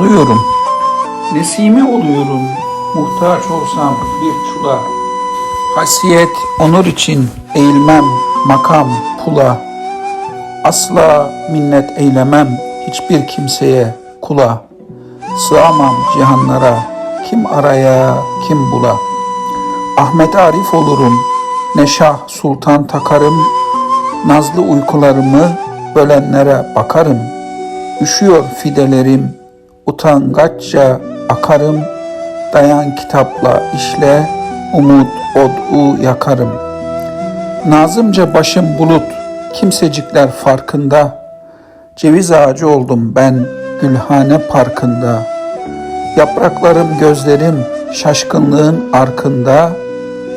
oluyorum. Nesime oluyorum, muhtaç olsam bir çula. Hasiyet, onur için eğilmem, makam, pula. Asla minnet eylemem hiçbir kimseye, kula. Sığamam cihanlara, kim araya, kim bula. Ahmet Arif olurum, ne şah sultan takarım, nazlı uykularımı bölenlere bakarım. Üşüyor fidelerim, utangaçça akarım, dayan kitapla işle, umut od'u yakarım. Nazımca başım bulut, kimsecikler farkında, ceviz ağacı oldum ben Gülhane Parkı'nda. Yapraklarım gözlerim şaşkınlığın arkında,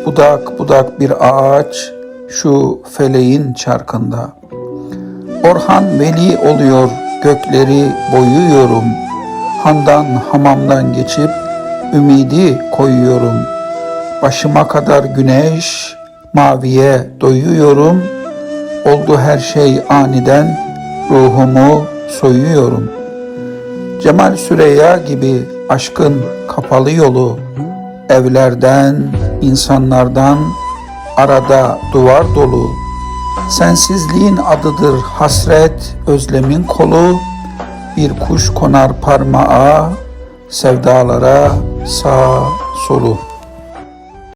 budak budak bir ağaç şu feleğin çarkında. Orhan Veli oluyor gökleri boyuyorum. Handan hamamdan geçip ümidi koyuyorum. Başıma kadar güneş maviye doyuyorum. Oldu her şey aniden ruhumu soyuyorum. Cemal Süreyya gibi aşkın kapalı yolu evlerden, insanlardan arada duvar dolu. Sensizliğin adıdır hasret, özlemin kolu. Bir kuş konar parmağa, sevdalara sağ solu.